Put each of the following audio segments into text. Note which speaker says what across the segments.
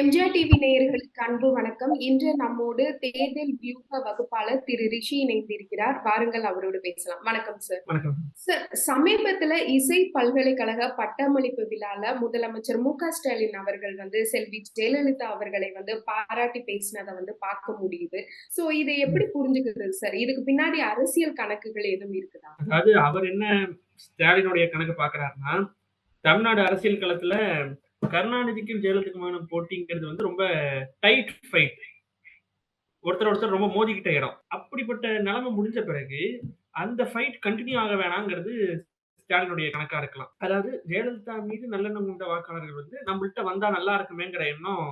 Speaker 1: MGR TV நேயர்களுக்கு அன்பு வணக்கம். இன்று நம்மோடு தேர்தல் வியூக வகுப்பாளர் திரு ரிஷி இணைந்திருக்கிறார். வாருங்கள் அவரோடு பேசலாம். வணக்கம் சார் சார் சமீபத்துல இசை பல்கலைக்கழக பட்டமளிப்பு விழால முதலமைச்சர் மு க ஸ்டாலின் அவர்கள் வந்து செல்வி ஜெயலலிதா அவர்களை வந்து பாராட்டி பேசினதை வந்து பார்க்க முடியுது. சோ இதை எப்படி புரிஞ்சுக்கிறது சார் இதுக்கு பின்னாடி அரசியல் கணக்குகள் எதுவும் இருக்குதா?
Speaker 2: அதாவது அவர் என்ன ஸ்டாலினுடைய கணக்கு பாக்குறாருன்னா தமிழ்நாடு அரசியல் களத்துல கருணாநிதிக்கும் ஜெயலலிதாக்குமான போட்டிங்கிறது வந்து ரொம்ப டைட் ஃபைட் ஒருத்தர் ஒருத்தர் ரொம்ப மோதிக்கிட்ட இடம். அப்படிப்பட்ட நிலைமை முடிஞ்ச பிறகு அந்த ஃபைட் கண்டினியூ ஆக வேணாங்கிறது ஸ்டாலினுடைய கணக்கா இருக்கலாம். அதாவது ஜெயலலிதா மீது நல்லெண்ணம் கொண்ட வாக்காளர்கள் வந்து நம்மள்கிட்ட வந்தா நல்லா இருக்குமேங்கிற எண்ணம்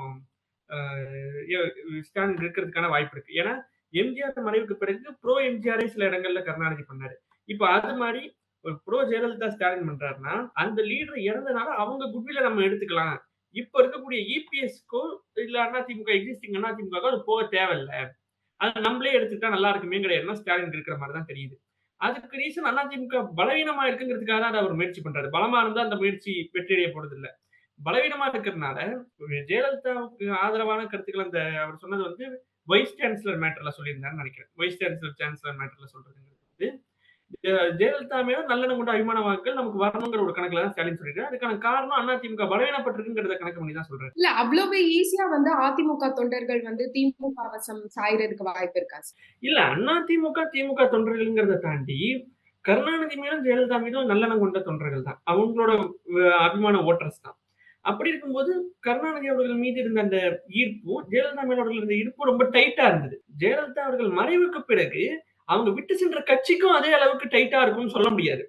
Speaker 2: ஸ்டாலின் இருக்கிறதுக்கான வாய்ப்பு இருக்கு. ஏன்னா எம்ஜிஆர் மறைவுக்கு பிறகு ப்ரோ எம்ஜிஆரே சில இடங்கள்ல கருணாநிதி பண்ணாரு. இப்போ அது மாதிரி ஒரு ப்ரோ ஜெயலலிதா ஸ்டாலின் பண்றாருன்னா அந்த லீடர் இறந்தனால அவங்க குட்வில நம்ம எடுத்துக்கலாம். இப்ப இருக்கக்கூடிய இபிஎஸ்க்கோ இல்ல அதிமுக எக்ஸிஸ்டிங் அதிமுக அது போக தேவையில்லை. அது நம்மளே எடுத்துக்கிட்டா நல்லா இருக்குமேங்கிற எண்ணம் ஸ்டாலின் இருக்கிற மாதிரி தான் தெரியுது. அதுக்கு ரீசன் அதிமுக பலவீனமா இருக்குங்கிறதுக்காக தான் அவர் முயற்சி பண்றாரு. பலமா இருந்தா அந்த முயற்சி வெற்றியடைய போறது இல்ல பலவீனமா இருக்கிறதுனால ஜெயலலிதாவுக்கு ஆதரவான கருத்துக்கள் அந்த அவர் சொன்னது வந்து வைஸ் சான்சலர் மேட்டர்ல சொல்லியிருந்தாருன்னு நினைக்கிறேன். வைஸ் சான்சலர் சான்சலர் மேட்டர்ல சொல்றதுங்கிறது. ஜெயலலிதா மேல நல்லெண்ணம் கொண்ட அபிமான வாக்குகள் நமக்கு வரணுங்கிற ஒரு கணக்குல தான் ஸ்டாலின் சொல்லியிருக்காரு. அதுக்கான காரணம் அதிமுக பலவீனப்பட்டிருக்குங்கிறத கணக்கு பண்ணி தான் சொல்றாரு.
Speaker 1: இல்ல அவ்வளவு ஈஸியா வந்து அதிமுக தொண்டர்கள் வந்து திமுக வசம் சாயறதுக்கு வாய்ப்பு இருக்கா
Speaker 2: இல்ல அதிமுக திமுக தொண்டர்கள்ங்கிறத தாண்டி கருணாநிதி மேலும் ஜெயலலிதா மீதும் நல்லெண்ணம் கொண்ட தொண்டர்கள் தான். அவங்களோட அபிமான ஓட்டர்ஸ் தான். அப்படி இருக்கும்போது கருணாநிதி அவர்கள் மீது இருந்த அந்த ஈர்ப்பும் ஜெயலலிதா மேல அவர்கள் இருந்த ஈர்ப்பும் ரொம்ப டைட்டா இருந்தது. ஜெயலலிதா அவர்கள் மறைவுக்கு பிறகு அவங்க விட்டு சென்ற கட்சிக்கும் அதே அளவுக்கு டைட்டா இருக்கும்னு சொல்ல முடியாது.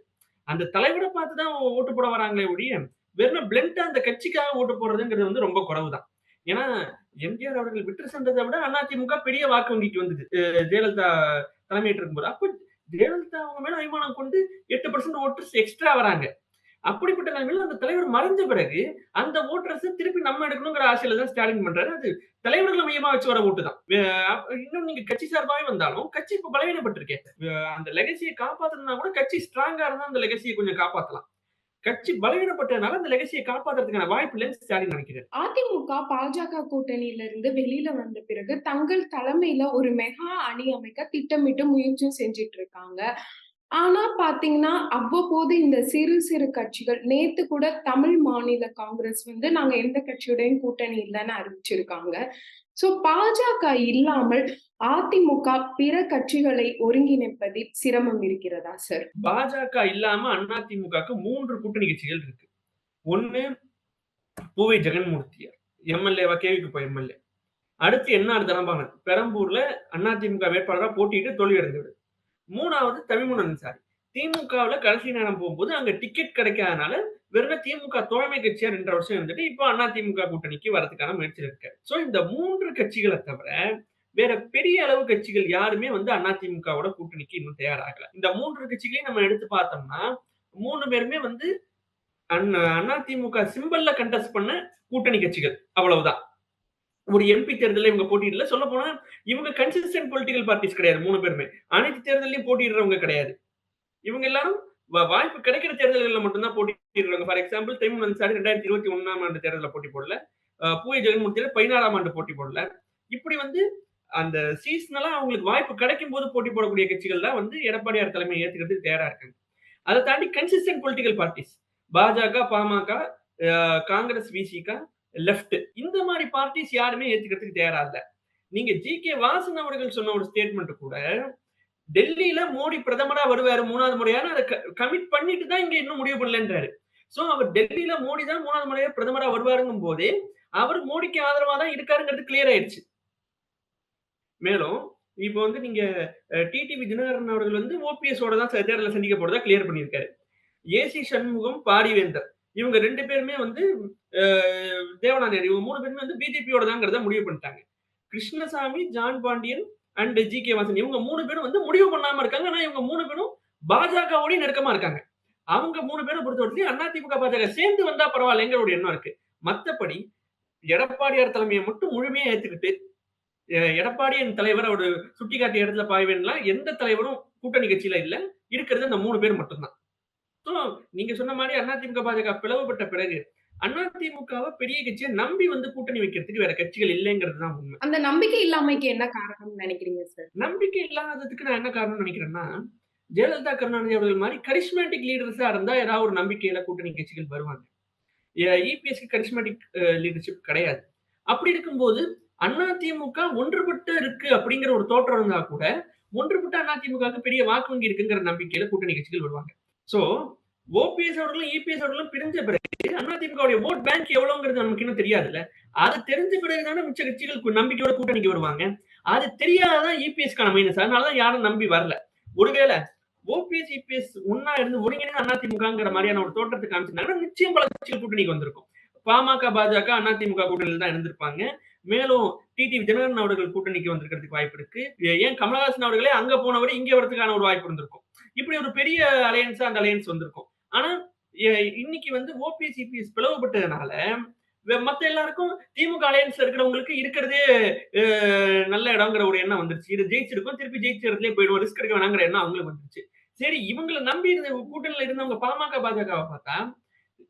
Speaker 2: அந்த தலைவரை பார்த்து தான் ஓட்டு போட வராங்களே ஒழிய வெறும் பிளண்டா அந்த கட்சிக்காக ஓட்டு போடுறதுங்கிறது வந்து ரொம்ப குறவுதான். ஏன்னா எம்ஜிஆர் அவர்கள் விட்டு சென்றதை விட அதிமுக பெரிய வாக்கு வங்கிக்கு வந்தது. அஹ் ஜெயலலிதா தலைமையேற்றிருக்கும் இருக்கும்போது அப்ப ஜெயலலிதா அவங்க மேல அபிமானம் கொண்டு எட்டு பர்சன்ட் ஓட்டு எக்ஸ்ட்ரா வராங்க. அப்படிப்பட்ட நிலைமையில அந்த தலைவர் மறைஞ்ச பிறகு அந்த ஓட்டர்ஸ் திருப்பி நம்ம எடுக்கணுங்கிற ஆசையில தான் ஸ்டாலின் பண்றாரு. அது தலைவர்களை மையமா வச்சு வர ஓட்டு தான். இன்னும் நீங்க கட்சி சார்பாகவே வந்தாலும் கட்சி இப்ப பலவீனப்பட்டிருக்கேன் அந்த லெகசியை காப்பாத்தணும்னா கூட கட்சி ஸ்ட்ராங்கா இருந்தா அந்த லெகசியை கொஞ்சம் காப்பாத்தலாம். கட்சி பலவீனப்பட்டதுனால அந்த லெகசியை காப்பாத்துறதுக்கான வாய்ப்பு இல்லைன்னு ஸ்டாலின் நினைக்கிறார்.
Speaker 1: அதிமுக பாஜக கூட்டணியில இருந்து வெளியில வந்த பிறகு தங்கள் தலைமையில ஒரு மெகா அணி அமைக்க திட்டமிட்டு முயற்சியும் செஞ்சிட்டு இருக்காங்க. ஆனா பாத்தீங்கன்னா அவ்வப்போது இந்த சிறு சிறு கட்சிகள் நேத்து கூட தமிழ் மாநில காங்கிரஸ் வந்து நாங்க எந்த கட்சியுடையும் கூட்டணி இல்லைன்னு அறிவிச்சிருக்காங்க. சோ பாஜக இல்லாமல் அதிமுக பிற கட்சிகளை ஒருங்கிணைப்பதில் சிரமம் இருக்கிறதா சார்
Speaker 2: பாஜக இல்லாம அதிமுகக்கு மூன்று கூட்டணி கட்சிகள் இருக்கு. ஒண்ணு பூவை ஜெகன்மூர்த்தியார் எம்எல்ஏவா கேவிக்கு போய் எம்எல்ஏ. அடுத்து என்ன தனபாலன் பெரம்பூர்ல அதிமுக வேட்பாளராக போட்டியிட்டு தோல்வி விடுது. மூணாவது தமிழ்முன் அன்சாரி திமுகவில் கடைசி நேரம் போகும்போது அங்கே டிக்கெட் கிடைக்காதனால வெறும் திமுக தோழமை கட்சியாக ரெண்டு வருஷம் இருந்துட்டு இப்போ அண்ணா திமுக கூட்டணிக்கு வரதுக்கான முயற்சி இருக்காரு ஸோ இந்த மூன்று கட்சிகளை தவிர வேற பெரிய அளவு கட்சிகள் யாருமே வந்து அண்ணா திமுகவோட கூட்டணிக்கு இன்னும் தயாராகல. இந்த மூன்று கட்சிகளையும் நம்ம எடுத்து பார்த்தோம்னா மூணு பேருமே வந்து அண்ணா- அதிமுக சிம்பிள்ல கண்டஸ்ட் பண்ண கூட்டணி கட்சிகள். அவ்வளவுதான். ஒரு எம்பி தேர்தலில் இவங்க போட்டியிடல. சொல்ல போனா இவங்க கன்சிஸ்டன்ட் பொலிட்டிக்கல் பார்ட்டிஸ் கிடையாது மூணு பேருமே. அனைத்து தேர்தலையும் போட்டியிடுறவங்க கிடையாது. இவங்க எல்லாரும் வாய்ப்பு கிடைக்கிற தேர்தல்களில் மட்டும்தான் போட்டியிடுறாங்க. ஃபார் எக்ஸாம்பிள் தமிழ் அன்சாரி ரெண்டாயிரத்தி இருபத்தி ஒன்னாம் ஆண்டு தேர்தலில் போட்டி போடல. அஹ் பூவை ஜெகன்மூர்த்தியில பதினாறாம் ஆண்டு போட்டி போடல. இப்படி வந்து அந்த சீசனலா அவங்களுக்கு வாய்ப்பு கிடைக்கும் போது போட்டி போடக்கூடிய கட்சிகள் தான் வந்து எடப்பாடியார் தலைமை ஏத்துக்கிறதுக்கு தயாரா இருக்காங்க. அதை தாண்டி consistent political parties BJP PMK Congress விசிக லெஃப்ட் இந்த மாதிரி பார்ட்டிஸ் யாருமே ஏத்துக்கிறதுக்கு தயாரா இல்ல. நீங்க ஜி கே வாசன் அவர்கள் சொன்ன ஒரு ஸ்டேட்மெண்ட் கூட டெல்லியில மோடி பிரதமரா வருவாரு மூணாவது முறையான அதை கமிட் பண்ணிட்டு தான் இங்க இன்னும் முடிவு பண்ணலன்றாரு. சோ அவர் டெல்லியில மோடி தான் மூணாவது முறையா பிரதமரா வருவாருங்கும் போதே அவர் மோடிக்கு ஆதரவா தான் இருக்காருங்கிறது கிளியர் ஆயிடுச்சு. மேலும் இப்போ வந்து நீங்க டிடிவி தினகரன் அவர்கள் வந்து ஓபிஎஸ் ஓட தான் தேர்தலில் சந்திக்க போறதா கிளியர் பண்ணியிருக்காரு. A C Shanmugam Parivendhar. இவங்க ரெண்டு பேருமே வந்து தேவநாதன் இவங்க மூணு பேருமே வந்து பிஜேபியோட தாங்கிறத முடிவு பண்ணிட்டாங்க. Krishnasamy John Pandian and G K Vasan. இவங்க மூணு பேரும் வந்து முடிவு பண்ணாம இருக்காங்க. ஆனா இவங்க மூணு பேரும் பாஜகவோட நெருக்கமா இருக்காங்க. அவங்க மூணு பேரை பொறுத்தவரைக்கும் அதிமுக பாஜக சேர்ந்து வந்தா பரவாயில்லைங்கிற ஒரு எண்ணம் இருக்கு. மத்தபடி எடப்பாடியார் தலைமையை மட்டும் முழுமையா ஏத்துக்கிட்டு எடப்பாடியின் தலைவர் அவர் சுட்டிக்காட்டிய இடத்துல பாய்வேன்லாம் எந்த தலைவரும் கூட்டணி கட்சியில இல்ல. இருக்கிறது அந்த மூணு பேர் மட்டும்தான். ஸோ நீங்க சொன்ன மாதிரி அதிமுக பாஜக பிளவுபட்ட பிறகு அதிமுகவ பெரிய கட்சியா நம்பி வந்து கூட்டணி வைக்கிறதுக்கு வேற கட்சிகள் இல்லைங்கிறது தான் உண்மை.
Speaker 1: அந்த நம்பிக்கை இல்லாமைக்கு என்ன காரணம்னு நினைக்கிறீங்க சார்?
Speaker 2: நம்பிக்கை இல்லாததுக்கு நான் என்ன காரணம்னு நினைக்கிறேன்னா, ஜெயலலிதா, கருணாநிதி அவர்கள் மாரி கரிஸ்மேட்டிக் லீடர்ஸா இருந்தா ஏதாவது ஒரு நம்பிக்கையில கூட்டணி கட்சிகள் வருவாங்க. இபிஎஸ்க்கு கரிஸ்மேட்டிக் லீடர்ஷிப் கிடையாது. அப்படி இருக்கும்போது அதிமுக ஒன்றுபட்டு இருக்கு அப்படிங்கிற ஒரு தோற்றம் இருந்தா கூட, ஒன்றுபட்ட அதிமுகவுக்கு பெரிய வாக்கு வங்கி இருக்குங்கிற நம்பிக்கையில கூட்டணி கட்சிகள் வருவாங்க. சோ, ஓபிஎஸ் அவர்களும், இபிஎஸ் அவர்களும் பிரிஞ்ச பிறகு அதிமுகவுடைய ஓட் பேங்க் எவ்வளவுங்கிறது நமக்கு இன்னும் தெரியாதுல்ல. அது தெரிஞ்ச பிறகு தானே மிச்ச கட்சிகள் நம்பிக்கையோட கூட்டணிக்கு வருவாங்க. அது தெரியாததான் இபிஎஸ்க்கான மைனஸ். அதனால தான் யாரும் நம்பி வரல. ஒருவேளை ஓபிஎஸ், இபிஎஸ் ஒன்னா இருந்து ஒருங்கிணைந்து அதிமுகங்கிற மாதிரியான ஒரு தோற்றத்துக்கு காமிச்சிருந்தாங்கன்னா, நிச்சயம் பல கட்சிகள் கூட்டணிக்கு வந்திருக்கும். பாமக, பாஜக அதிமுக கூட்டணியில தான் இருந்திருப்பாங்க. மேலும் டிடிவி தினகரன் அவர்கள் கூட்டணிக்கு வந்திருக்கிறதுக்கு வாய்ப்பு இருக்கு. ஏன் கமலஹாசன் அவர்களே அங்க போனவரை இங்கே வரதுக்கான ஒரு வாய்ப்பு இருந்திருக்கும். இப்படி ஒரு பெரிய அலையன்ஸா அந்த அலையன்ஸ் வந்திருக்கும். ஆனா, இன்னைக்கு வந்து ஓபிஎஸ், இபிஎஸ் பிளவுபட்டதுனால, மத்த எல்லாருக்கும் திமுக அலையன்ஸ் இருக்கிறவங்களுக்கு இருக்கிறதே நல்ல இடங்கிற ஒரு எண்ணம் வந்துருச்சு. இது ஜெயிச்சிருக்கும். திருப்பி ஜெயிச்ச இடத்துல போயிடுவோம். ரிஸ்க் எடுக்க வேணாங்கிற எண்ணம் அவங்களுக்கு வந்துருச்சு. சரி இவங்கள நம்பி இருந்த கூட்டணியில இருந்தவங்க பாமக, பாஜகவை பார்த்தா,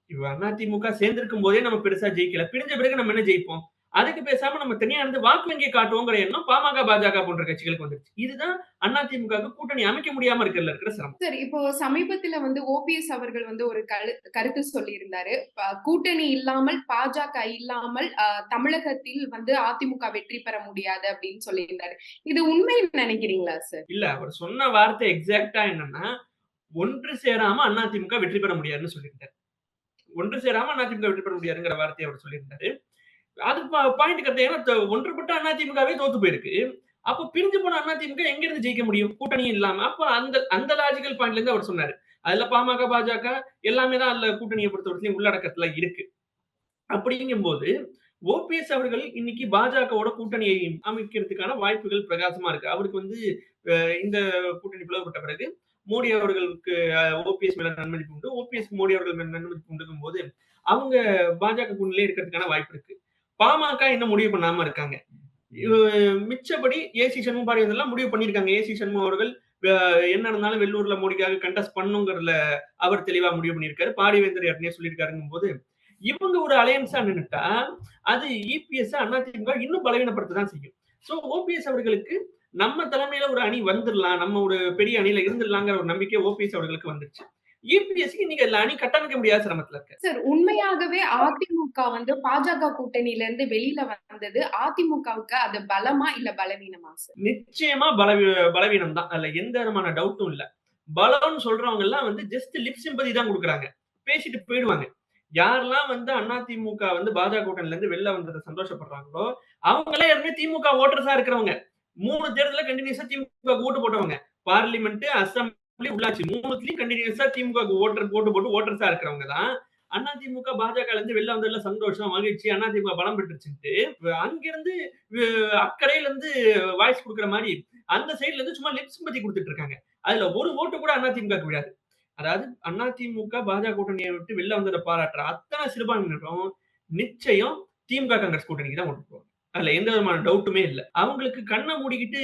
Speaker 2: இவ அதிமுக சேர்ந்திருக்கும் போதே நம்ம பெருசா ஜெயிக்கல. பிரிஞ்ச பிறகு நம்ம என்ன ஜெயிப்போம்? அதுக்கு பேசாம நம்ம தனியா இருந்து வாக்கு வங்கிய காட்டுவோங்கிற எண்ணம் பாமக, பாஜக போன்ற கட்சிகளுக்கு வந்துருச்சு. இதுதான் அதிமுகவுக்கு கூட்டணி அமைக்க முடியாம இருக்கிறதுல இருக்கிற சிரமம்.
Speaker 1: சார், இப்போ சமீபத்தில வந்து ஓபிஎஸ் அவர்கள் வந்து ஒரு கருத்து சொல்லியிருந்தாரு. ப கூட்டணி இல்லாமல், பாஜக இல்லாமல் தமிழகத்தில் வந்து அதிமுக வெற்றி பெற முடியாது அப்படின்னு சொல்லியிருந்தாரு. இது உண்மைன்னு நினைக்கிறீங்களா சார்?
Speaker 2: இல்ல. அவர் சொன்ன வார்த்தை எக்ஸாக்ட்டா என்னன்னா, ஒன்று சேராம அதிமுக வெற்றி பெற முடியாதுன்னு சொல்லியிருந்தாரு. ஒன்று சேராம அதிமுக வெற்றி பெற முடியாதுங்கிற வார்த்தைய அவர் சொல்லியிருந்தாரு. அது பாயிண்ட் கருத்து ஏன்னா ஒன்றுபட்ட அதிமுகவே தோத்து போயிருக்கு. அப்ப பிரிஞ்சு போன அதிமுக எங்க இருந்து ஜெயிக்க முடியும்? கூட்டணியும் இல்லாம. அப்ப அந்த அந்த லாஜிக்கல் பாயிண்ட்ல இருந்து அவர் சொன்னாரு. அதுல பாமக, பாஜக எல்லாமே தான் அதுல கூட்டணியை பொறுத்தவரைக்கும் உள்ளடக்கத்துல இருக்கு. அப்படிங்கும்போது, ஓபிஎஸ் அவர்கள் இன்னைக்கு பாஜகவோட கூட்டணியை அமைக்கிறதுக்கான வாய்ப்புகள் பிரகாசமா இருக்கு. அவருக்கு வந்து இந்த கூட்டணி பிளவுபட்ட பிறகு, மோடி அவர்களுக்கு ஓபிஎஸ் மேல நன்மதிப்பு உண்டு. ஓபிஎஸ் மோடி அவர்கள் மேல நன்மதிப்பு உண்டுங்கும்போது, அவங்க பாஜக கூட்டணியிலே இருக்கிறதுக்கான வாய்ப்பு இருக்கு. பாமக இன்னும் முடிவு பண்ணாம இருக்காங்க. இவ மிச்சபடி ஏசி சண்முகம், பாரதியார் எல்லாம் முடிவு பண்ணியிருக்காங்க. ஏசி சண்முகம் அவர்கள் என்ன நடந்தாலும் வெள்ளூர்ல மோடிக்காக கண்டஸ்ட் பண்ணுங்கிறதுல அவர் தெளிவா முடிவு பண்ணியிருக்காரு. பாரிவேந்தர் ஏற்கனவே சொல்லியிருக்காருங்கும்போது, இவங்க ஒரு அலையன்ஸா நின்னுட்டா, அது இபிஎஸ் அதிமுக இன்னும் பலவீனப்படுத்ததான் செய்யும். சோ, ஓபிஎஸ் அவர்களுக்கு நம்ம தலைமையில ஒரு அணி வந்துடலாம் நம்ம ஒரு பெரிய அணியில இருந்துடலாங்கிற ஒரு நம்பிக்கை ஓபிஎஸ் அவர்களுக்கு வந்துருச்சு. இபிஎஸ்க்கு இன்னைக்கு அதுல அணி கட்டமைக்க முடியாத சிரமத்துல இருக்காரு.
Speaker 1: சார், உண்மையாகவே அதிமுக வந்து பாஜக கூட்டணியில இருந்து வெளியில வந்தது அதிமுகவுக்கு அது பலமா? இல்ல பலவீனமா சார்?
Speaker 2: நிச்சயமா பலவீ பலவீனம் தான். அதுல எந்த விதமான டவுட்டும் இல்ல. பலம்னு சொல்றவங்க எல்லாம் வந்து ஜஸ்ட் லிப் சிம்பதி தான் குடுக்குறாங்க. பேசிட்டு போயிடுவாங்க. யாரெல்லாம் வந்து அதிமுக வந்து பாஜக கூட்டணியில இருந்து வெளில வந்தத சந்தோஷப்படுறாங்களோ, அவங்களே ஏற்கனவே திமுக வோட்டர்ஸா இருக்கிறவங்க. 3 தேர்தல்ல கன்டினியூஸா திமுகவுக்கு ஓட்டு போட்டவங்க. பார்லிமென்ட், அசெம்பிளி, உள்ளாட்சி மூணுத்துலயும் கண்டினியூஸா திமுக ஓட்டர் ஓட்டு போட்டு ஓட்டர்ஸா இருக்கிறவங்க தான், அண்ணா திமுக பாஜகல இருந்து வெளில வந்ததுல சந்தோஷம், மகிழ்ச்சி, அதிமுக பலம் பெற்றுச்சுட்டு அங்கிருந்து அக்கறையில இருந்து வாய்ஸ் கொடுக்குற மாதிரி அந்த சைடுல இருந்து சும்மா லிப்ஸ் பத்தி கொடுத்துட்டு இருக்காங்க. அதுல ஒரு ஓட்டு கூட அண்ணா திமுக விழாது. அதாவது அண்ணா திமுக பாஜக கூட்டணியை விட்டு வெளில வந்ததை பாராட்டுற அத்தனை சிறுபான்மையினரும் நிச்சயம் திமுக, காங்கிரஸ் கூட்டணிக்கு தான் ஓட்டு போவாங்க அதுல எந்த விதமான டவுட்டுமே இல்ல. அவங்களுக்கு கண்ணை மூடிக்கிட்டு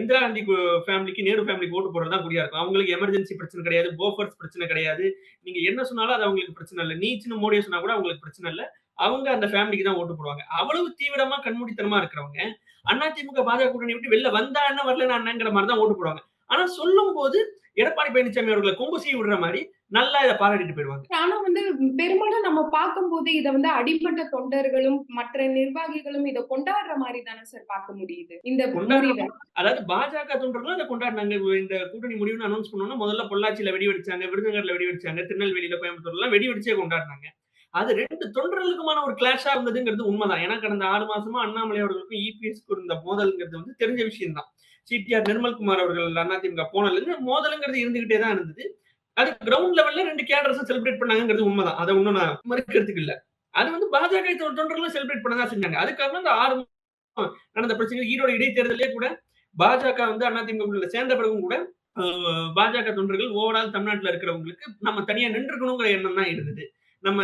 Speaker 2: இந்திரா காந்தி ஃபேமிலிக்கு, நேரு ஃபேமிலிக்கு ஓட்டு போடுறது தான் குறியா இருக்கும். அவங்களுக்கு எமர்ஜென்சி பிரச்சனை கிடையாது. போஃபர்ஸ் பிரச்சனை கிடையாது. நீங்க என்ன சொன்னாலும் அது அவங்களுக்கு பிரச்சனை இல்லை நீ சின்ன மோடிய சொன்னா கூட அவங்களுக்கு பிரச்சனை இல்ல. அவங்க அந்த ஃபேமிலிக்கு தான் ஓட்டு போடுவாங்க. அவ்வளவு தீவிரமா கண்மூடித்தனமா இருக்கிறவங்க, அதிமுக, பாஜக கூட்டணி விட்டு வெளில வந்தா என்ன, வரலனா என்னங்கிற மாதிரி தான் ஓட்டு போடுவாங்க. ஆனா சொல்லும்போது எடப்பாடி பழனிசாமி அவர்கள கொம்பு சீவி விடுற மாரி நல்லா இத பாராட்டிட்டு போயிடுவாங்க.
Speaker 1: ஆனா வந்து பெரும்பாலும் நம்ம பார்க்கும்போது இத வந்து அடிமட்ட தொண்டர்களும், மற்ற நிர்வாகிகளும் இத கொண்டாடுற மாரி தானே சார் பார்க்க முடியுது. இந்த
Speaker 2: கொண்டாடுற. அதாவது பாஜக தொண்டர்களும் அத கொண்டாடுனாங்க. இந்த கூட்டணி முடிவுன்னு அனௌன்ஸ் பண்ணோம்னா, முதல்ல பொள்ளாச்சியில வெடி வெடிச்சாங்க, விருதுநகர்ல வெடி வெடிச்சாங்க, திருநெல்வேலியில, கோயம்புத்தூர்லாம் வெடி வெடிச்சே கொண்டாடுனாங்க. அது 2 தொண்டர்களுக்குமான ஒரு கிளாஷா இருந்ததுங்கிறது உண்மதான். ஏன்னா கடந்த 6 மாசமா அண்ணாமலை அவர்களுக்கும் இபிஎஸ்க்கும் இருந்த மோதல்ங்கிறது வந்து தெரிஞ்ச விஷயம் தான். சிடிஆர் நிர்மல்குமார் அவர்கள் அதிமுக போனதுலேருந்து மோதலுங்கிறது இருந்துகிட்டே தான் இருந்தது. அது கிரவுண்ட் லெவல்ல ரெண்டு கேடர்ஸும் செலிப்ரேட் பண்ணாங்கிறது உண்மைதான் அதை ஒன்றும் நான் மறுக்கிறதுக்கு இல்ல. அது வந்து பாஜக தொண்டர்களும் செலிப்ரேட் பண்ண தான் செஞ்சாங்க. அதுக்கப்புறம் இந்த ஆறு நடந்த பிரச்சனை ஈரோடு இடைத்தேர்தலே கூட பாஜக வந்து அதிமுகவுக்குள்ள சேர்ந்த பிறகும் கூட பாஜக தொண்டர்கள் ஓவரால் தமிழ்நாட்டுல இருக்கிறவங்களுக்கு நம்ம தனியா நின்றுக்கணுங்கிற எண்ணம் தான் இருந்தது. நம்ம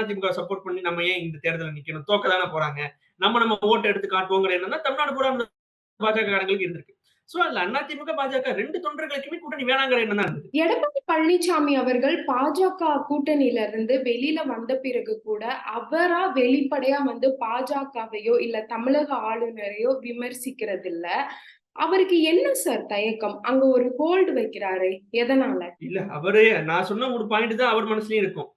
Speaker 2: அதிமுக சப்போர்ட் பண்ணி நம்ம ஏன் இந்த தேர்தலில் நிக்கணும்? தோக்க தானே போறாங்க. நம்ம நம்ம ஓட்டு எடுத்து காட்டுவோங்கிற எண்ணம் தான் தமிழ்நாடு பூரா பாஜக காரங்களுக்கு இருந்திருக்கு. சோ அதுல அதிமுக, பாஜக 2 தொண்டர்களுக்குமே கூட்டணி வேணாங்கிற எண்ணம் தான்.
Speaker 1: எடப்பாடி பழனிசாமி அவர்கள் பாஜக கூட்டணியில இருந்து வெளியில வந்த பிறகு கூட, அவரா வெளிப்படையா வந்து பாஜகவையோ, இல்ல தமிழக ஆளுநரையோ விமர்சிக்கிறதில்ல. அவருக்கு என்ன சார் தயக்கம்? அங்க ஒரு ஹோல்ட் வைக்கிறாரே, எதனால?
Speaker 2: இல்ல அவரே நான் சொன்ன ஒரு பாயிண்ட் தான் அவர் மனசுலயும் இருக்கும்.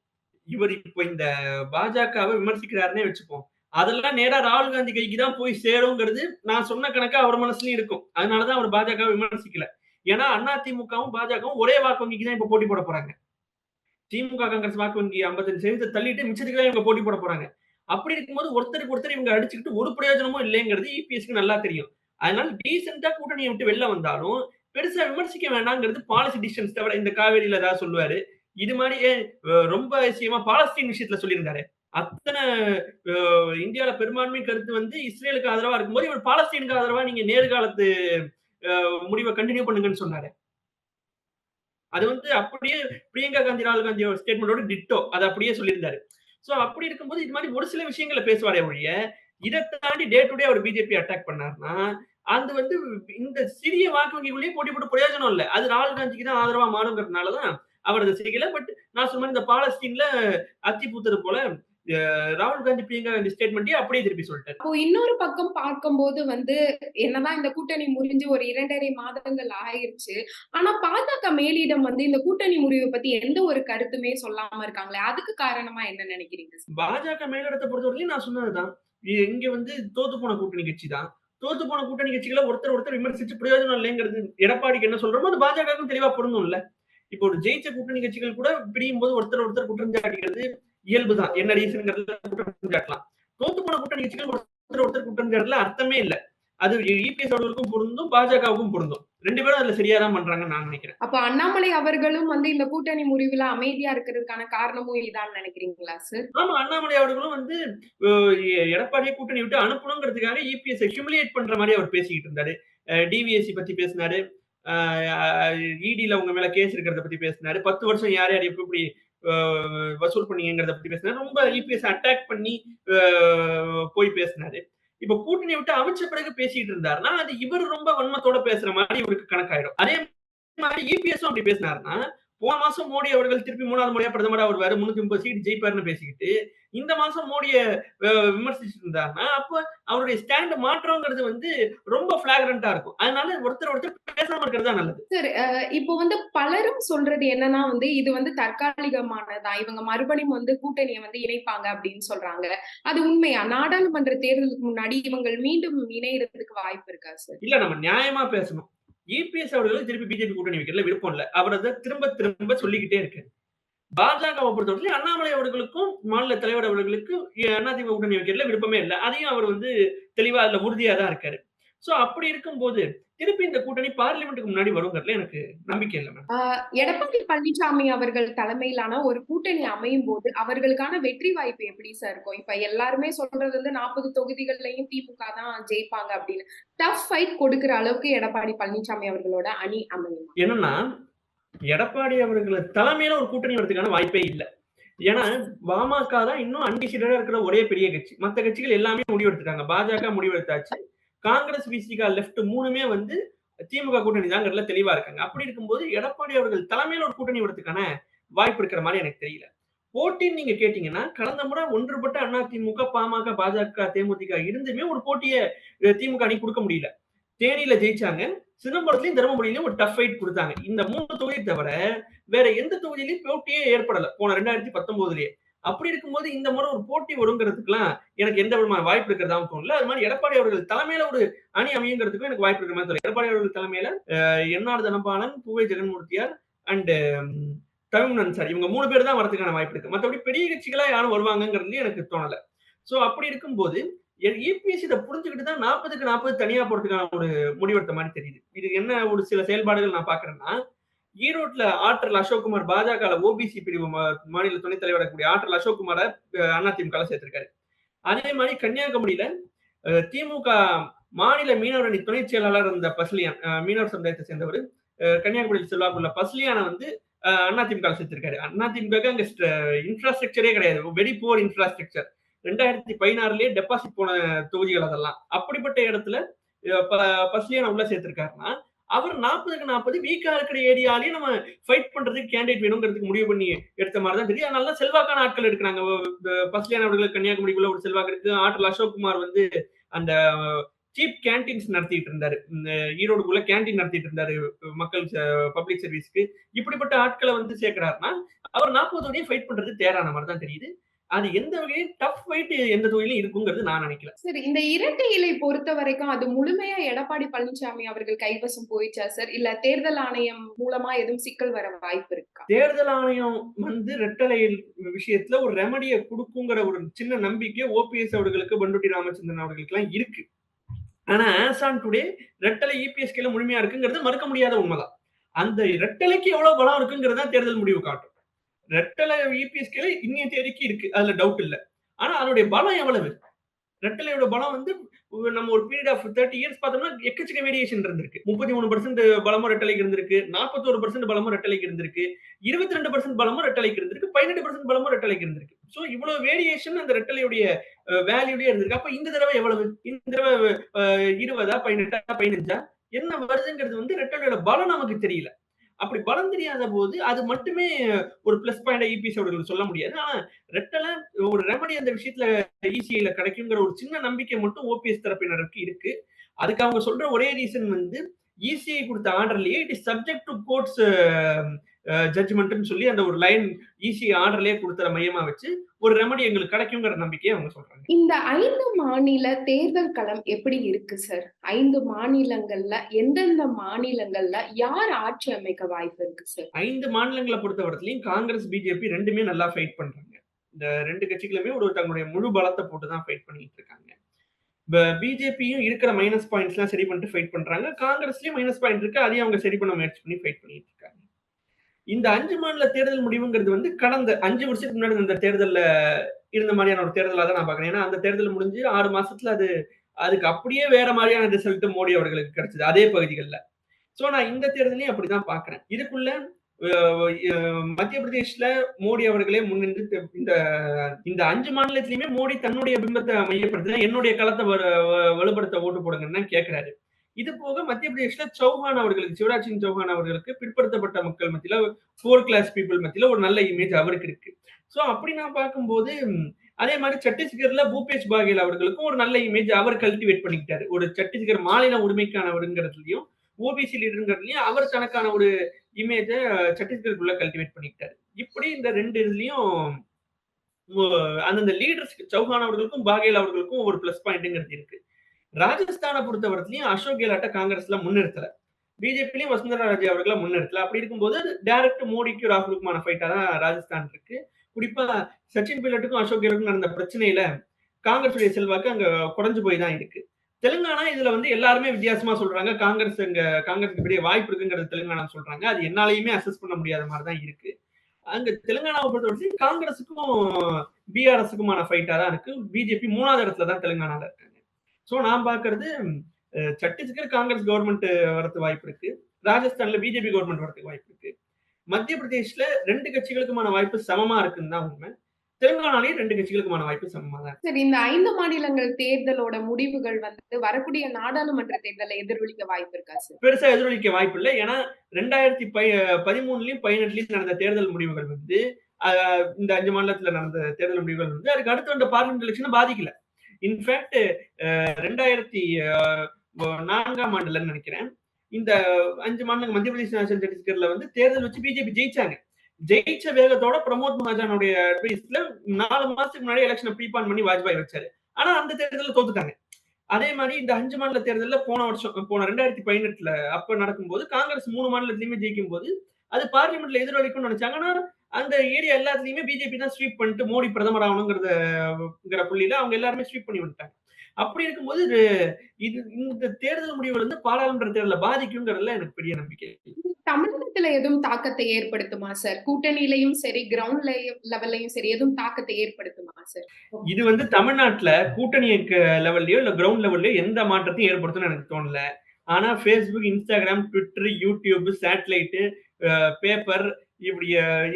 Speaker 2: இவர் இப்ப இந்த பாஜகவ விமர்சிக்கிறாருன்னே வச்சுப்போம். அதெல்லாம் நேரா ராகுல் காந்தி கைக்கு தான் போய் சேருங்கிறது நான் சொன்ன கணக்கா அவர் மனசுலயும் இருக்கும். அதனால தான் அவர் பாஜக விமர்சிக்கல. ஏன்னா அதிமுகவும், பாஜகவும் ஒரே வாக்கு வங்கிக்கு தான் இப்ப போட்டி போட போறாங்க. திமுக, காங்கிரஸ் வாக்கு வங்கி 55% தள்ளிட்டு மிச்சத்துக்கு தான் இவங்க போட்டி போட போறாங்க. அப்படி இருக்கும்போது ஒருத்தருக்கு ஒருத்தர் இவங்க அடிச்சுக்கிட்டு ஒரு பிரயோஜனமும் இல்லைங்கிறது இபிஎஸ்க்கு நல்லா தெரியும். அதனால டீசென்ட்டா கூட்டணியை விட்டு வெளில வந்தாலும், பெருசா விமர்சிக்க வேண்டாங்கிறது பாலிசி டிசிஷன்ஸ் தவிர இந்த காவேரியில ஏதாவது சொல்லுவாரு. இது மாதிரி ஏன் ரொம்ப விஷயமா பாலஸ்தீன் விஷயத்துல சொல்லியிருந்தாரு அத்தனை இந்தியாவில இந்தியால பெரும்பான்மை கருத்து வந்து இஸ்ரேலுக்கு ஆதரவா இருக்கும்போது, இவர் பாலஸ்தீனுக்கு ஆதரவா நீங்க நேர்காலத்து முடிவை கண்டினியூ பண்ணுங்கன்னு சொன்னாரு அது வந்து அப்படியே பிரியங்கா காந்தி, ராகுல் காந்தி ஸ்டேட்மெண்டோட டிட்டோ. அது அப்படியே சொல்லியிருந்தாரு. சோ அப்படி இருக்கும்போது இது மாதிரி ஒரு சில விஷயங்கள பேசுவாரே ஒழிய, இதை தாண்டி டே டு டே அவர் பிஜேபி அட்டாக் பண்ணாருன்னா, அது வந்து இந்த சிறிய வாக்கு வங்கிக்குள்ளேயே போட்டி போட்டு பிரயோஜனம் இல்லை அது ராகுல் காந்திக்கு தான் ஆதரவா மாறுங்கிறதுனால தான் அவர் அதை செய்யல. பட் நான் சொன்ன இந்த பாலஸ்தீன்ல அத்தி பூத்தது போல ராகுல் காந்தி, பிரியங்கா காந்தி ஸ்டேட்மெண்ட்டயே அப்படியே திருப்பி சொல்ட்டாரு.
Speaker 1: அப்போ இன்னொரு பக்கம் பார்க்கும்போது வந்து, என்னதான் இந்த கூட்டணி முறிஞ்சு ஒரு 2 1/2 மாதங்கள் ஆயிருச்சு. ஆனா பாஜக மேலிடம் வந்து இந்த கூட்டணி முறிவு பத்தி எந்த ஒரு கருத்துமே சொல்லாம இருக்காங்களே, அதுக்கு காரணமா என்ன நினைக்கிறீங்க?
Speaker 2: பாஜக மேலிடத்த பொறுத்தவரையிலும் நான் சொன்னதுதான். இங்க வந்து தோத்து போன கூட்டணி கட்சி தான். தோத்து போன கூட்டணி கட்சிகள ஒருத்தர் ஒருத்தர் விமர்சிச்சு பிரயோஜனம் இல்லைங்கிறது எடப்பாடிக்கு என்ன சொல்றோமோ, அது பாஜகவுக்கும் தெளிவா பொருந்தும்ல. இப்போ ஒரு ஜெயிச்ச கூட்டணி கட்சிகள் கூட பிரியும்போது ஒருத்தர் ஒருத்தர் குற்றம் சாட்டிக்கிறது இயல்பு தான். என்ன ரீசன்ங்கிறதுல குற்றம் சாட்டலாம். தோத்து போன கூட்டணி கட்சிகள் ஒருத்தர் ஒருத்தர் குற்றம் சாட்டுறதுல அர்த்தமே இல்ல. அது இபிஎஸ் அவர்களுக்கும் பொருந்தும், பாஜகவுக்கும் பொருந்தும். 2 பேரும் அதுல சரியா தான் பண்றாங்கன்னு நான் நினைக்கிறேன்.
Speaker 1: அப்ப அண்ணாமலை அவர்களும் வந்து இந்த கூட்டணி முறிவுல அமைதியா இருக்கிறதுக்கான காரணமும் இதான்னு நினைக்கிறீங்களா சார்?
Speaker 2: ஆமா. அண்ணாமலை அவர்களும் வந்து எடப்பாடிய கூட்டணி விட்டு அனுப்பணுங்கிறதுக்காக இபிஎஸ்ஸ ஹியூமிலியேட் பண்ற மாரி அவர் பேசிக்கிட்டு இருந்தாரு. டிவிஎஸ்சி பத்தி பேசினாரு. அ இடில உங்க மேல கேஸ் இருக்கிறத பத்தி பேசினாரு. 10 வருஷம் யார் யார் எப்ப எப்படி வசூல் பண்ணீங்கிறத பத்தி பேசினாரு. ரொம்ப இபிஎஸ் அட்டாக் பண்ணி போய் பேசினாரு. இப்ப கூட்டணி விட்டு அமைச்ச பிறகு பேசிட்டு இருந்தாருன்னா, அது இவர் ரொம்ப வன்மத்தோட பேசுற மாதிரி இவருக்கு கணக்காயிடும். அதே மாதிரி இபிஎஸும் அப்படி பேசினாருன்னா, போன மாசம் மோடி அவர்கள் திருப்பி 3வது முறையா பிரதமரா வருவாரு. 330 சீட் ஜெயிப்பாருன்னு பேசிக்கிட்டு, இந்த மாசம் மோடிய விமர்சிச்சுட்டு இருந்தாருன்னா, அப்ப அவருடைய ஸ்டாண்ட் மாற்றம்ங்கிறது வந்து ரொம்ப ஃபிளாக்ரன்ட்டா இருக்கும். அதனால ஒருத்தர் ஒருத்தர் பேசாம இருக்கிறது தான் நல்லது.
Speaker 1: சார் இப்போ வந்து பலரும் சொல்றது என்னன்னா வந்து, இது வந்து தற்காலிகமானதுதான். இவங்க மறுபடியும் வந்து கூட்டணிய வந்து இணைப்பாங்க அப்படின்னு சொல்றாங்க. அது உண்மையா? நாடாளுமன்ற தேர்தலுக்கு முன்னாடி இவங்கள் மீண்டும் இணையறதுக்கு வாய்ப்பு இருக்கா சார்?
Speaker 2: இல்ல நம்ம நியாயமா பேசணும். இபிஎஸ் அவர்களுக்கு திருப்பி பிஜேபி கூட்டணி வைக்கிறதுல விருப்பம் இல்லை அவர் அத திரும்ப திரும்ப சொல்லிக்கிட்டே இருக்காரு. பாஜகவை பொறுத்தவரைக்கும் அண்ணாமலை அவர்களுக்கும், மாநில தலைவர் அவர்களுக்கு அதிமுக கூட்டணி வைக்கிறதுல விருப்பமே இல்லை அதையும் அவர் வந்து தெளிவா அதுல உறுதியா தான் இருக்காரு. சோ அப்படி இருக்கும்போது, திருப்பி இந்த கூட்டணி பார்லிமென்ட்க்கு முன்னாடி வருங்கிறதுல எனக்கு நம்பிக்கை இல்ல
Speaker 1: எடப்பாடி பழனிசாமி அவர்கள் தலைமையிலான ஒரு கூட்டணி அமையும்போது, அவர்களுக்கான வெற்றி வாய்ப்பு எப்படி சார் இருக்கும்? இப்ப எல்லாருமே சொல்றது வந்து 40 தொகுதிகள்லயும் திமுக தான் ஜெயிப்பாங்க அப்படின்னு. டஃப் ஃபைட் கொடுக்கிற அளவுக்கு எடப்பாடி பழனிசாமி அவர்களோட அணி அமையுமா?
Speaker 2: என்னன்னா, எடப்பாடி அவர்கள தலைமையில ஒரு கூட்டணி வரதுக்கான வாய்ப்பே இல்ல. ஏன்னா, பாமக தான் இன்னும் அன்டிசைடடா இருக்கிற ஒரே பெரிய கட்சி. மத்த கட்சிகள் எல்லாமே முடிவெடுத்துட்டாங்க. பாஜக முடிவெடுத்தாச்சு. காங்கிரஸ், விசிகா லெஃப்ட் மூணுமே வந்து திமுக கூட்டணி தாங்கிறதுல தெளிவா இருக்காங்க. அப்படி இருக்கும்போது எடப்பாடி அவர்கள் தலைமையில் ஒரு கூட்டணி வரதுக்கான வாய்ப்பு இருக்கிற மாதிரி எனக்கு தெரியல. போட்டின்னு நீங்க கேட்டீங்கன்னா, கடந்த முறை ஒன்றுபட்ட அண்ணா திமுக பாமக, பாஜக, தேமுதிக இருந்துமே ஒரு போட்டியை திமுக அணி கொடுக்க முடியல. தேனியில ஜெயிச்சாங்க. சிதம்பரத்திலயும், தர்மபுரியிலயும் ஒரு டஃப் ஃபைட் கொடுத்தாங்க இந்த மூணு தொகுதியை தவிர வேற எந்த தொகுதியிலயும் போட்டியே ஏற்படல. போன 2019லயே. அப்படி இருக்கும்போது இந்த முறை ஒரு போட்டி வருங்கிறதுக்குலாம் எனக்கு எந்த விதமான வாய்ப்பு இருக்கிறதாவும் தோணல. அது மாதிரி எடப்பாடி அவர்கள் தலைமையில ஒரு அணி அமையுங்கிறதுக்கும் எனக்கு வாய்ப்பு இருக்கிற மாதிரி எடப்பாடி அவர்கள் தலைமையில அ என்ஆர் தனபாலன், பூவை ஜெகன்மூர்த்தியார் அண்ட் தமிழ்நன் சார் இவங்க மூணு பேர் தான் வரதுக்கான வாய்ப்பு இருக்கு. மத்தபடி பெரிய கட்சிகளா யாரும் வருவாங்கங்கிறது எனக்கு தோணல. சோ அப்படி இருக்கும்போது இபிஎஸ் இதை புரிஞ்சுக்கிட்டு தான் 40க்கு 40 தனியா போறதுக்கான ஒரு முடிவெடுத்த மாதிரி தெரியுது. இது என்ன ஒரு சில செயல்பாடுகள் நான் பாக்குறேன்னா ஈரோட்ல ஆற்றல் அசோக்குமார் பாஜக ஓபிசி பிரிவு மா மாநில துணைத் தலைவரா ஆற்றல் அசோக்குமார அதிமுக சேர்த்திருக்காரு. அதே மாதிரி கன்னியாகுமரியில திமுக மாநில மீனவர் அணி துணை செயலாளர் இருந்த பஸ்லியான் மீனவர் சமுதாயத்தை சேர்ந்தவரு. கன்னியாகுமரியில் செல்வாக்குள்ள பஸ்லியான வந்து அதிமுக சேர்த்திருக்காரு. அதிமுக அங்க இன்ஃப்ராஸ்ட்ரக்சரே கிடையாது. Very poor infrastructure. 2016லயே டெபாசிட் போன தொகுதிகள் அதெல்லாம். அப்படிப்பட்ட இடத்துல பஸ்லியான உள்ள சேர்த்திருக்காருன்னா அவர் நாற்பதுக்கு நாற்பது வீக்கா இருக்கிற ஏரியாலையும் நம்ம ஃபைட் பண்றதுக்கு கேண்டிடேட் வேணுங்கிறதுக்கு முடிவு பண்ணி எடுத்த மாதிரி தான் தெரியும் அதனால செல்வாக்கான ஆட்கள் எடுக்கிறாங்க. பஸ்லியான அவர்களுக்கு கன்னியாகுமரிக்குள்ள ஒரு செல்வாக்கு இருக்கு. ஆற்றல் அசோக்குமார் வந்து அந்த சீப் கேன்டீன்ஸ் நடத்திட்டு இருந்தாரு. ஈரோடுக்குள்ள கேன்டீன் நடத்திட்டு இருந்தாரு மக்கள் பப்ளிக் சர்வீஸ்க்கு இப்படிப்பட்ட ஆட்களை வந்து சேர்க்கிறாருன்னா அவர் நாற்பதோடய ஃபைட் பண்றது தேரான மாதிரி தான் தெரியுது. அது எந்த வகையும் டஃப் ஃபைட் எந்த தொழிலும் இருக்குங்கிறது நான் நினைக்கல.
Speaker 1: சரி இந்த இரட்டை இலை பொறுத்த வரைக்கும் அது முழுமையா எடப்பாடி பழனிசாமி அவர்கள் கைவசம் போயிச்சா சார்? இல்ல தேர்தல் ஆணையம் மூலமா எதுவும் சிக்கல் வர வாய்ப்பு இருக்கா?
Speaker 2: தேர்தல் ஆணையம் வந்து ரெட்டலை விஷயத்துல ஒரு ரெமடியை கொடுக்குங்கிற ஒரு சின்ன நம்பிக்கை ஓபிஎஸ் அவர்களுக்கு பண்டுட்டி ராமச்சந்திரன் அவர்களுக்கு எல்லாம் இருக்கு. ஆனா ஆஸ் ஆன் டுடே ரெட்டலை இபிஎஸ் கையில முழுமையா இருக்குங்கிறது மறுக்க முடியாத உண்மைதான். அந்த ரெட்டலைக்கு எவ்வளவு பலம் இருக்குங்கிறது தான் தேர்தல் முடிவு காட்டும். ரெட்டலை இபிஎஸ் கையில இன்னைய தேதிக்கு இருக்கு. அதுல டவுட் இல்லை. ஆனா அதனுடைய பலம் எவ்வளவு? ரெட்டலையோட பலம் வந்து நம்ம ஒரு பீரியட் ஆஃப் தேர்ட்டி இயர்ஸ் பார்த்தோம்னா எக்கச்சக்க வேரியேஷன் இருந்திருக்கு. முப்பத்தி மூணு பர்சன்ட் பலமும் ரெட்டலைக்கு இருந்திருக்கு. நாற்பத்தோரு பர்சன்ட் பலமும் ரெட்டலைக்கு இருந்திருக்கு. இருபத்தி ரெண்டு பர்சன்ட் பலமும் ரெட்டலைக்கு இருந்திருக்கு. பதினெட்டு பர்சன்ட் பலமும் ரெட்டலைக்கு இருந்திருக்கு. ஸோ இவ்வளவு வேரியேஷன் அந்த ரெட்டலையுடைய வேல்யூடைய இருந்திருக்கு. அப்ப இந்த தடவை எவ்வளவு? இந்த தடவை இருபதா பதினெட்டா பதினஞ்சா? என்ன வருதுங்கிறது வந்து ரெட்டலையோட பலம் நமக்கு தெரியல. அப்படி பலம் தெரியாத போது அது மட்டுமே ஒரு பிளஸ் பாயிண்ட் இபிஎஸ் அவர்கள் சொல்ல முடியாது. ஆனா ரெட்டல ஒரு ரெமடி அந்த விஷயத்துல இசிஐல கிடைக்குங்கிற ஒரு சின்ன நம்பிக்கை மட்டும் ஓபிஎஸ் தரப்பினருக்கு இருக்கு. அதுக்கு அவங்க சொல்ற ஒரே ரீசன் வந்து இசிஐ கொடுத்த ஆர்டர்லயே it is subject to courts ஜட்ஜ்மெண்ட்னு சொல்லி அந்த ஒரு லைன் இசி ஆர்டர்லயே கொடுத்த மையமா வச்சு ஒரு ரெமடி எங்களுக்கு கிடைக்குங்கிற நம்பிக்கையை அவங்க சொல்றாங்க.
Speaker 1: இந்த ஐந்து மாநில தேர்தல் களம் எப்படி இருக்கு சார் ஐந்து மாநிலங்கள்ல எந்தெந்த மாநிலங்கள்ல யார் ஆட்சி அமைக்க வாய்ப்பு இருக்கு சார்
Speaker 2: ஐந்து மாநிலங்களை பொறுத்தவரத்துலயும் காங்கிரஸ் பிஜேபி ரெண்டுமே நல்லா ஃபைட் பண்றாங்க. இந்த ரெண்டு கட்சிகளுமே ஒரு தங்களுடைய முழு பலத்தை போட்டு தான் ஃபைட் பண்ணிட்டு இருக்காங்க. பிஜேபியும் இருக்கிற மைனஸ் பாயிண்ட்ஸ் எல்லாம் சரி பண்ணிட்டு ஃபைட் பண்றாங்க. காங்கிரஸ்லயும் மைனஸ் பாயிண்ட் இருக்கு. அதையும் அவங்க சரி பண்ண முயற்சி பண்ணி ஃபைட் பண்ணிட்டு இருக்காங்க. இந்த அஞ்சு மாநில தேர்தல் முடிவுங்கிறது வந்து கடந்த அஞ்சு வருஷத்துக்கு முன்னாடி இந்த தேர்தலில் இருந்த மாதிரியான ஒரு தேர்தலாக தான் நான் பார்க்குறேன். ஏன்னா அந்த தேர்தல் முடிஞ்சு ஆறு மாசத்துல அது அதுக்கு அப்படியே வேற மாதிரியான ரிசல்ட் மோடி அவர்களுக்கு கிடைச்சது அதே பகுதிகளில். ஸோ நான் இந்த தேர்தலையும் அப்படிதான் பார்க்குறேன். இதுக்குள்ள மத்திய பிரதேஷ்ல மோடி அவர்களே முன்னின்று இந்த இந்த அஞ்சு மாநிலத்திலயுமே மோடி தன்னுடைய பிம்பத்தை மையப்படுத்தினா என்னுடைய களத்தை வலுப்படுத்த ஓட்டு போடுங்கன்னு கேட்கிறாரு இது போக மத்திய பிரதேஷ்ல சௌஹான் அவர்களுக்கு சிவராஜ் சிங் சௌஹான் அவர்களுக்கு பிற்படுத்தப்பட்ட மக்கள் மத்தியில ஃபோர் கிளாஸ் பீப்புள் மத்தியில ஒரு நல்ல இமேஜ் அவருக்கு இருக்கு. ஸோ அப்படி நான் பார்க்கும்போது அதே மாதிரி சத்தீஸ்கர்ல பூபேஷ் பாகேல் அவர்களுக்கும் ஒரு நல்ல இமேஜ் அவர் கல்டிவேட் பண்ணிக்கிட்டாரு. ஒரு சத்தீஸ்கர் மாநில உரிமைக்கானவருங்கிறதுலயும் ஓபிசி லீடருங்கிறதுலயும் அவர் தனக்கான ஒரு இமேஜை சத்தீஸ்கருக்குள்ள கல்டிவேட் பண்ணிக்கிட்டாரு. இப்படி இந்த ரெண்டு இதுலயும் அந்தந்த லீடர்ஸ் சௌஹான் அவர்களுக்கும் பாகேல் அவர்களுக்கும் ஒரு பிளஸ் பாயிண்ட்ங்கிறது இருக்கு. ராஜஸ்தானை பொறுத்த வரத்துலயும் அசோக் கெலாட்ட காங்கிரஸ்ல முன்னிறுத்தல. பிஜேபிலையும் வசுந்தரா ராஜே அவர்களை முன்னிறுத்தல. அப்படி இருக்கும்போது டைரக்ட் மோடிக்கும் ராகுலுக்குமான ஃபைட்டா தான் ராஜஸ்தான் இருக்கு. குறிப்பா சச்சின் பைலட்டுக்கும் அசோக் கெலாட்டுக்கும் நடந்த பிரச்சனையில காங்கிரஸுடைய செல்வாக்கு அங்க குறைஞ்சு போய் தான் இருக்கு. தெலுங்கானா இதுல வந்து எல்லாருமே வித்தியாசமா சொல்றாங்க. காங்கிரஸ் அங்க காங்கிரஸுக்கு பெரிய வாய்ப்பு இருக்குங்கிறது தெலுங்கானா சொல்றாங்க. அது என்னாலையுமே அசஸ் பண்ண முடியாத மாதிரி தான் இருக்கு. அங்க தெலுங்கானாவை பொறுத்தவரை காங்கிரஸுக்கும் பிஆர்எஸ்க்குமான ஃபைட்டா தான் இருக்கு. பிஜேபி மூணாவது இடத்துல தான் தெலுங்கானால இருக்காங்க. ஸோ நான் பாக்குறது சத்தீஸ்கர் காங்கிரஸ் கவர்மெண்ட் வரது வாய்ப்பு இருக்கு. ராஜஸ்தான்ல பிஜேபி கவர்மெண்ட் வரதுக்கு வாய்ப்பு இருக்கு. மத்திய பிரதேஷ்ல ரெண்டு கட்சிகளுக்குமான வாய்ப்பு சமமா இருக்குன்னு தான் உண்மை. தெலுங்கானாலேயும் ரெண்டு கட்சிகளுக்குமான வாய்ப்பு சமமா தான்
Speaker 1: சரி இந்த ஐந்து மாநிலங்கள் தேர்தலோட முடிவுகள் வந்து வரக்கூடிய நாடாளுமன்ற தேர்தலை எதிரொலிக்க வாய்ப்பு இருக்கா சார்
Speaker 2: பெருசா எதிரொலிக்க வாய்ப்பு இல்லை. ஏன்னா ரெண்டாயிரத்தி பை பதிமூணுலயும் பதினெட்டுலயும் நடந்த தேர்தல் முடிவுகள் வந்து இந்த அஞ்சு மாநிலத்துல நடந்த தேர்தல் முடிவுகள் வந்து அதுக்கு அடுத்து வந்த பார்லிமெண்ட் எலெக்ஷனை பாதிக்கல. இன்ஃபேக்ட் uh, ரெண்டாயிரத்தி நான்காம் ஆண்டுல நினைக்கிறேன். இந்த அஞ்சு மாநிலம் மத்திய பிரதேச சத்தீஸ்கர்ல வந்து தேர்தல் வச்சு பிஜேபி ஜெயிச்சாங்க. ஜெயிச்ச வேகத்தோட பிரமோத் மகாஜனுடைய அட்வைஸ்ல நாலு மாசத்துக்கு முன்னாடி எலெக்ஷனை ப்ரீபான் பண்ணி வாஜ்பாய் வச்சாரு. ஆனா அந்த தேர்தலில் தோத்துட்டாங்க. அதே மாதிரி இந்த அஞ்சு மாநில தேர்தலில் போன வருஷம் போன ரெண்டாயிரத்தி பதினெட்டுல அப்ப நடக்கும்போது காங்கிரஸ் மூணு மாநிலத்திலயுமே ஜெயிக்கும் போது அது பார்லிமெண்ட்ல எதிரொலிக்கும்னு நினைச்சாங்க. ஆனா அந்த ஏரியா எல்லாத்துலயுமே பிஜேபி தான் ஸ்வீப் பண்ணிட்டு மோடி பிரதமர் ஆகணுங்கிறத புள்ளியில அவங்க எல்லாருமே ஸ்வீப் பண்ணி வந்துட்டாங்க அப்படி இருக்கும்போது இது இந்த தேர்தல் முடிவுகள் வந்து பாராளுமன்ற தேர்தலை பாதிக்குங்கிறதுல எனக்கு பெரிய நம்பிக்கை.
Speaker 1: தமிழகத்துல எதுவும் தாக்கத்தை ஏற்படுத்துமா சார் கூட்டணியிலையும் சரி கிரவுண்ட் லெவல்லையும் சரி எதுவும் தாக்கத்தை ஏற்படுத்துமா சார்
Speaker 2: இது வந்து தமிழ்நாட்டுல கூட்டணி லெவல்லயோ இல்ல கிரவுண்ட் லெவல்லயோ எந்த மாற்றத்தையும் ஏற்படுத்தும்னு எனக்கு தோணல. ஆனா Facebook Instagram Twitter YouTube satellite paper இப்படி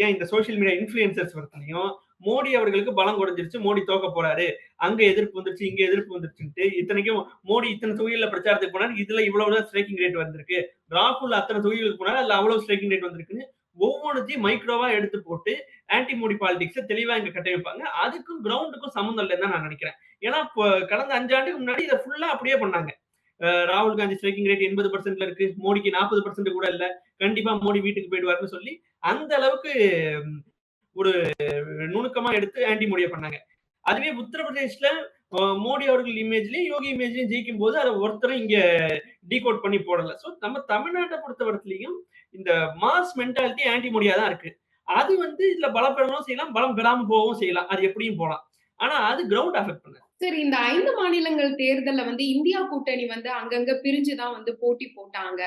Speaker 2: ஏன் இந்த சோசியல் மீடியா இன்ஃபுளுசர்ஸ் வரத்துலையும் மோடி அவர்களுக்கு பலம் குறைஞ்சிருச்சு மோடி தோக்க போறாரு. அங்க எதிர்ப்பு வந்துருச்சு இங்க எதிர்ப்பு வந்துருச்சுன்ட்டு இத்தனைக்கும் மோடி இத்தனை தொகுதியில பிரச்சாரத்துக்கு போனாரு இதுல இவ்வளவுதான் ஸ்ட்ரைக்கிங் ரேட் வந்திருக்கு. ராகுல் அத்தனை தொகுதிகளுக்கு போனாரு அதுல அவ்வளவு ஸ்ட்ரைக்கிங் ரேட் வந்திருக்குன்னு ஒவ்வொன்றுத்தையும் மைக்ரோவா எடுத்து போட்டு ஆன்டி மோடி பாலிடிக்ஸ் தெளிவா இங்க கட்டமைப்பாங்க. அதுக்கும் கிரவுண்டுக்கும் சம்மந்தம் இல்லைன்னு தான் நான் நினைக்கிறேன். ஏன்னா இப்போ கடந்த அஞ்சாண்டுக்கு முன்னாடி இதை ஃபுல்லா அப்படியே பண்ணாங்க. ராகுல் காந்தி ஸ்ட்ரைக்கிங் ரேட் எண்பது பர்சன்ட்ல இருக்கு. மோடிக்கு நாற்பது பர்சன்ட் கூட இல்ல. கண்டிப்பா மோடி வீட்டுக்கு போயிடுவாருன்னு சொல்லி அந்த அளவுக்கு ஒரு நுணுக்கமா எடுத்து ஆன்டி மோடியை பண்ணாங்க. அதுவே உத்தரப்பிரதேஷ்ல மோடி அவர்கள் இமேஜ்லயும் யோகி இமேஜ்லயும் ஜெயிக்கும் போது அதை ஒருத்தரும் இங்க டீகோட் பண்ணி போடல. சோ நம்ம தமிழ்நாட்டை பொறுத்த வரத்துலயும் இந்த மாஸ் மென்டாலிட்டி ஆன்டி மோடியா தான் இருக்கு. அது வந்து இதுல பலப்படவும் செய்யலாம் பலம் பெறாம போகவும் செய்யலாம். அது எப்படியும் போலாம் ஆனா அது கிரவுண்ட் அஃபெக்ட் பண்ண
Speaker 1: சரி இந்த ஐந்து மாநிலங்கள் தேர்தல்ல வந்து இந்தியா கூட்டணி வந்து அங்கங்க பிரிஞ்சுதான் வந்து போட்டி போட்டாங்க.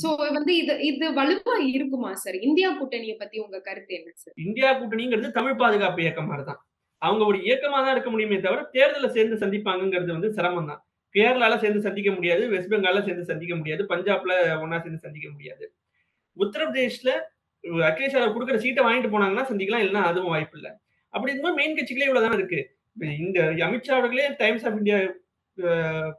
Speaker 1: சோ வந்து இது இது வலுவா இருக்குமா சார்? இந்தியா கூட்டணியை பத்தி உங்க கருத்து என்ன சார்?
Speaker 2: இந்தியா கூட்டணிங்கிறது தமிழ் பாதுகாப்பு இயக்கம் மாதிரி தான் அவங்க ஒரு இயக்கமா தான் இருக்க முடியுமே தவிர தேர்தலில் சேர்ந்து சந்திப்பாங்கங்கிறது வந்து சிரமம் தான் கேரளால சேர்ந்து சந்திக்க முடியாது வெஸ்ட் பெங்கால்ல சேர்ந்து சந்திக்க முடியாது பஞ்சாப்ல ஒன்னா சேர்ந்து சந்திக்க முடியாது. உத்தரப்பிரதேஷ்ல அகிலேஷ் யாதவ் கொடுக்குற சீட்டை வாங்கிட்டு போனாங்கன்னா சந்திக்கலாம் இல்லைன்னா அதுவும் வாய்ப்பு இல்லை அப்படி இருக்கும்போது மெயின் கட்சிகளே இவ்வளவுதானே இருக்கு? இந்த அமித்ஷா அவர்களே டைம்ஸ் ஆஃப் இந்தியா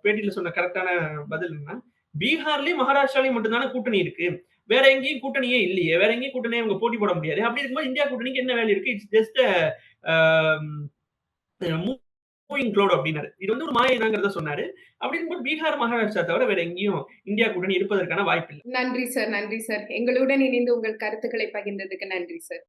Speaker 2: பேட்டியில சொன்ன கரெக்டான பதில் என்ன பீகார்லயும் மகாராஷ்டிராலையும் மட்டும்தானே கூட்டணி இருக்கு. வேற எங்கேயும் கூட்டணியே இல்லையே. வேற எங்கேயும் கூட்டணியே அவங்க போட்டி போட முடியாது. அப்படி இருக்கும்போது இந்தியா கூட்டணிக்கு என்ன வேலை இருக்கு? இட்ஸ் ஜஸ்ட் மூவிங் க்ளோட் அப்படின்னாரு. இது வந்து ஒரு மாயினாங்கிறத சொன்னாரு. அப்படி இருக்கும்போது பீகார் மகாராஷ்டிரா தவிர வேற எங்கேயும் இந்தியா கூட்டணி இருப்பதற்கான வாய்ப்பு இல்லை
Speaker 1: நன்றி சார் நன்றி சார். எங்களுடன் இணைந்து உங்கள் கருத்துக்களை பகிர்ந்ததுக்கு நன்றி சார்.